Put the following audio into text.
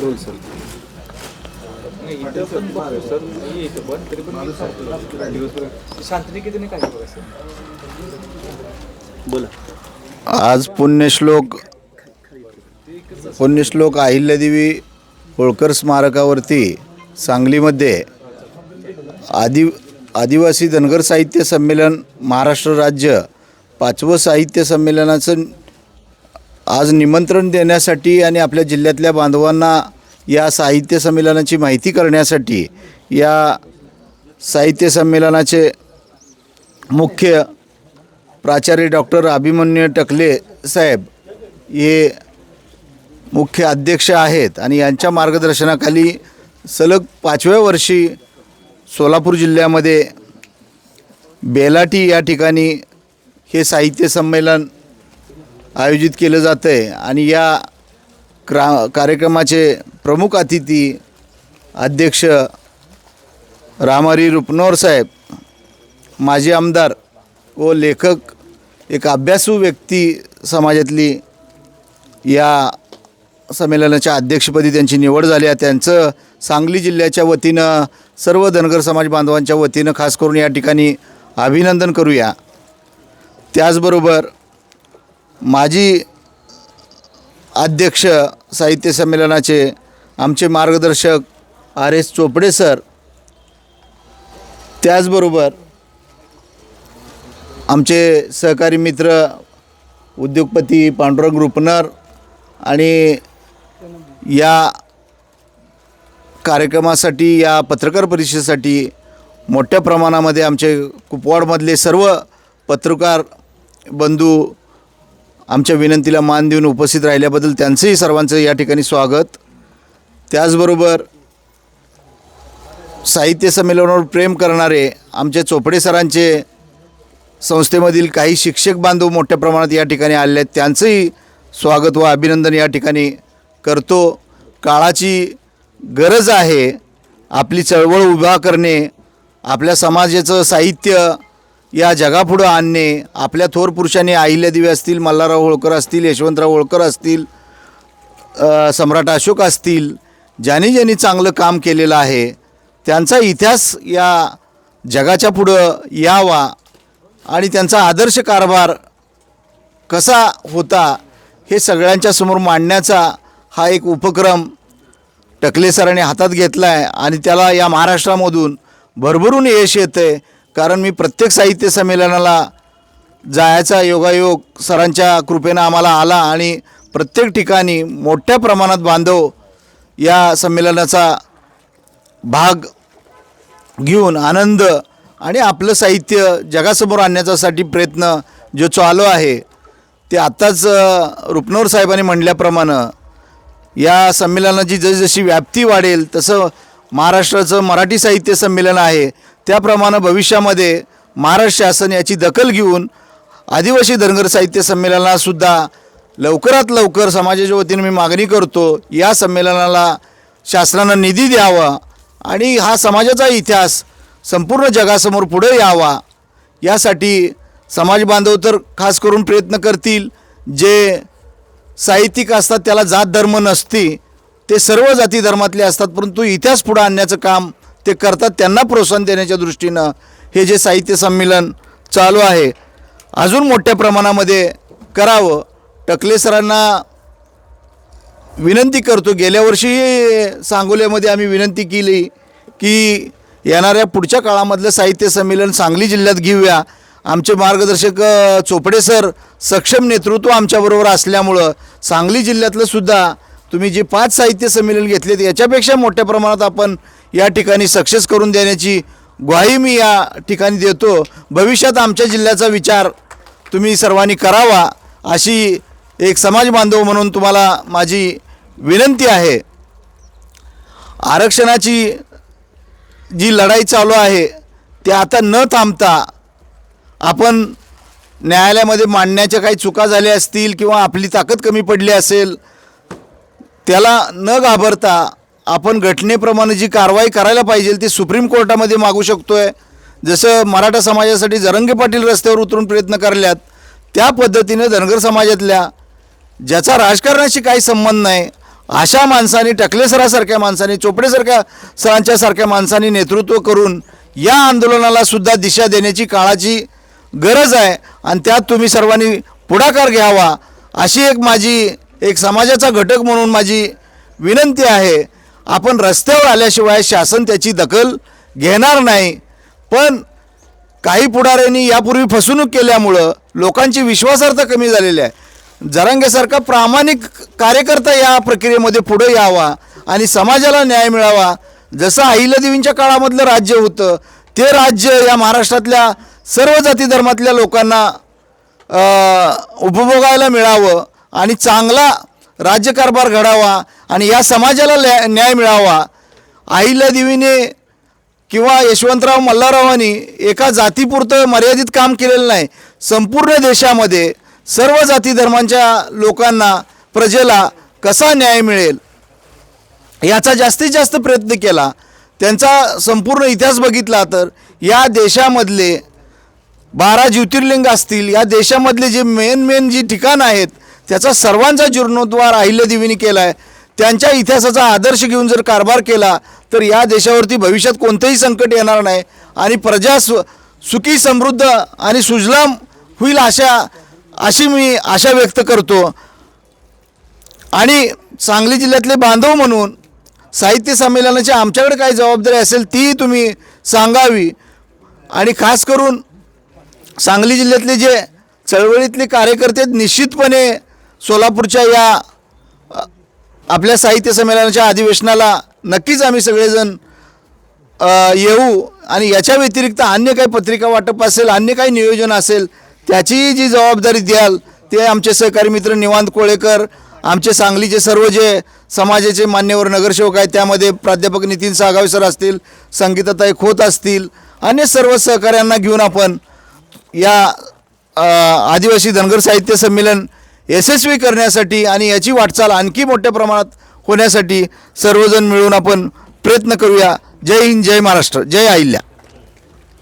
Sir. आज पुण्यश्लोक पुण्यश्लोक अहिल्यादेवी होळकर स्मारकावरती सांगलीमध्ये आदि आदिवासी धनगर साहित्य संमेलन महाराष्ट्र राज्य पाचवं साहित्य संमेलनाचं आज निमंत्रण देण्यासाठी आणि आपल्या जिल्ह्यातल्या बांधवांना या साहित्य संमेलनाची माहिती करण्यासाठी या साहित्य संमेलनाचे मुख्य प्राचार्य डॉक्टर अभिमन्यू टकले साहेब हे मुख्य अध्यक्ष आहेत आणि यांच्या मार्गदर्शनाखाली सलग पाचव्या वर्षी सोलापूर जिल्ह्यामध्ये बेलाटी या ठिकाणी हे साहित्य संमेलन आयोजित केलं जातं आहे आणि या क्रा कार्यक्रमाचे प्रमुख अतिथी अध्यक्ष रामहरी रुपनोर साहेब माजी आमदार व लेखक एक अभ्यासू व्यक्ती समाजातली या संमेलनाच्या अध्यक्षपदी त्यांची निवड झाली आहे. त्यांचं सांगली जिल्ह्याच्या वतीनं सर्व धनगर समाज बांधवांच्या वतीनं खास करून या ठिकाणी अभिनंदन करूया. त्याचबरोबर माजी अध्यक्ष साहित्य संमेलनाचे आमचे मार्गदर्शक आर एस चोपडे सर त्याचबरोबर आमचे सहकारी मित्र उद्योगपती पांडुरंग रुपनर आणि या कार्यक्रमासाठी या पत्रकार परिषदेसाठी मोठ्या प्रमाणामध्ये आमचे कुपवाडमधले सर्व पत्रकार बंधू आमच्या विनंतीला मान देऊन उपस्थित राहिल्याबद्दल त्यांचंही सर्वांचं या ठिकाणी स्वागत. त्याचबरोबर साहित्य संमेलनावर प्रेम करणारे आमचे चोपडे सरांचे संस्थेमधील काही शिक्षक बांधव मोठ्या प्रमाणात या ठिकाणी आले आहेत. त्यांचंही स्वागत व अभिनंदन या ठिकाणी करतो. काळाची गरज आहे आपली चळवळ उभा करणे आपल्या समाजाचं साहित्य या जगापुढं आणणे आपल्या थोर पुरुषांनी अहिल्यादेवी असतील मल्हारराव होळकर असतील यशवंतराव होळकर असतील सम्राट अशोक असतील ज्यांनी ज्यांनी चांगलं काम केलेलं आहे त्यांचा इतिहास या जगाच्या पुढं यावा आणि त्यांचा आदर्श कारभार कसा होता हे सगळ्यांच्या समोर मांडण्याचा हा एक उपक्रम टकले सरांनी हातात घेतला आहे आणि त्याला या महाराष्ट्रामधून भरभरून यश येतं आहे कारण मी प्रत्येक साहित्य संमेलनाला जायचा योगायोग सरांच्या कृपेनं आम्हाला आला आणि प्रत्येक ठिकाणी मोठ्या प्रमाणात बांधव या संमेलनाचा भाग घेऊन आनंद आणि आपलं साहित्य जगासमोर आणण्याच्यासाठी प्रयत्न जो चालू आहे ते आत्ताच रुपनवर साहेबांनी म्हणल्याप्रमाणे या संमेलनाची जसजशी व्याप्ती वाढेल तसं महाराष्ट्राचं मराठी साहित्य संमेलन आहे. त्याप्रमाणे भविष्यामध्ये महाराष्ट्र शासन याची दखल घेऊन आदिवासी धनगर साहित्य संमेलनालासुद्धा लवकरात लवकर समाजाच्या वतीने मी मागणी करतो. या संमेलनाला शासनानं निधी द्यावा आणि हा समाजाचा इतिहास संपूर्ण जगासमोर पुढे यावा. यासाठी समाज बांधव तर खास करून प्रयत्न करतील. जे साहित्यिक असतात त्याला जात धर्म नसती ते सर्व जाती धर्मातले असतात परंतु इतिहास पुढं आणण्याचं काम ते करतात त्यांना प्रोत्साहन देण्याच्या दृष्टीनं हे जे साहित्य संमेलन चालू आहे अजून मोठ्या प्रमाणामध्ये करावं टकले सरांना विनंती करतो. गेल्या वर्षी सांगोल्यामध्ये आम्ही विनंती केली की येणाऱ्या पुढच्या काळामधलं साहित्य संमेलन सांगली जिल्ह्यात घेऊया. आमचे मार्गदर्शक चोपडे सर सक्षम नेतृत्व आमच्याबरोबर असल्यामुळं सांगली जिल्ह्यातलं सुद्धा तुम्ही जे पाच साहित्य संमेलन घेतलेत याच्यापेक्षा मोठ्या प्रमाणात आपण या ठिकाणी सक्सेस करून देण्याची ग्वाही मी या ठिकाणी देतो. भविष्यात आमच्या जिल्ह्याचा विचार तुम्ही सर्वांनी करावा अशी एक समाज बांधव म्हणून तुम्हाला माझी विनंती आहे. आरक्षणाची जी लढाई चालू आहे ते आता न थांबता आपण न्यायालयामध्ये मांडण्याच्या काही चुका झाल्या असतील किंवा आपली ताकद कमी पडली असेल त्याला न घाबरता आपण घटनेप्रमाणे जी कारवाई करायला पाहिजे ती सुप्रीम कोर्टामध्ये मागू शकतो आहे जसं मराठा समाजासाठी जरंगे पाटील रस्त्यावर उतरून प्रयत्न करल्यात त्या पद्धतीनं धनगर समाजातल्या ज्याचा राजकारणाशी काही संबंध नाही अशा माणसांनी टकलेसरासारख्या माणसांनी चोपडेसारख्या सरांच्या सारख्या माणसांनी नेतृत्व करून या आंदोलनाला सुद्धा दिशा देण्याची काळाची गरज आहे. आणि त्यात तुम्ही सर्वांनी पुढाकार घ्यावा अशी एक माझी एक समाजाचा घटक म्हणून माझी विनंती आहे आपण रस्त्यावर आल्याशिवाय शासन त्याची दखल घेणार नाही. पण काही पुढाऱ्यांनी यापूर्वी फसवणूक केल्यामुळं लोकांची विश्वासार्हता कमी झालेली आहे. जरांगेसारखा प्रामाणिक कार्यकर्ता या प्रक्रियेमध्ये पुढे यावा आणि समाजाला न्याय मिळावा. जसं अहिल्यादेवींच्या काळामधलं राज्य होतं ते राज्य या महाराष्ट्रातल्या सर्व जाती धर्मातल्या लोकांना उपभोगायला मिळावं. आणि चांगला राज्यकारभार घडावा आणि या समाजाला ल्या- न्याय मिळावा. अहिल्यादेवीने किंवा यशवंतराव मल्हाररावांनी एका जातीपुरतं मर्यादित काम केलेलं नाही. संपूर्ण देशामध्ये सर्व जाती धर्मांच्या लोकांना प्रजेला कसा न्याय मिळेल? याचा जास्तीत जास्त प्रयत्न केला. त्यांचा संपूर्ण इतिहास बघितला तर या देशामधले बारा ज्योतिर्लिंग असतील या देशामधले जे मेन मेन जी ठिकाणं आहेत त्याचा सर्वांचा जीर्णोद्वार अहिल्यादेवीने केला आहे त्यांच्या इतिहासाचा आदर्श घेऊन जर कारभार केला तर या देशावरती भविष्यात कोणतंही संकट येणार नाही. आणि प्रजा सु सुखी समृद्ध आणि सुजलाम होईल अशा अशी मी आशा व्यक्त करतो. आणि सांगली जिल्ह्यातले बांधव म्हणून साहित्य संमेलनाची आमच्याकडे काय जबाबदारी असेल ती तुम्ही सांगावी. आणि खास करून सांगली जिल्ह्यातले जे चळवळीतले कार्यकर्ते आहेत, निश्चितपणे सोलापूरच्या या आपल्या साहित्य संमेलनाच्या अधिवेशनाला नक्कीच आम्ही सगळेजण येऊ. आणि याच्या व्यतिरिक्त अन्य काही पत्रिका वाटप असेल अन्य काही नियोजन असेल त्याची जी जबाबदारी द्याल ते आमचे सहकारी मित्र निवांत कोळेकर आमचे सांगलीचे सर्व जे समाजाचे मान्यवर नगरसेवक आहेत त्यामध्ये प्राध्यापक नितीन सागावे सर असतील संगीताताई खोत असतील अन्य सर्व सहकाऱ्यांना घेऊन आपण या आदिवासी धनगर साहित्य संमेलन यशस्वी करण्यासाठी आणि याची वाटचाल आणखी मोठ्या प्रमाणात होण्यासाठी सर्वजण मिळून आपण प्रयत्न करूया. जय हिंद जय महाराष्ट्र जय अहिल्या.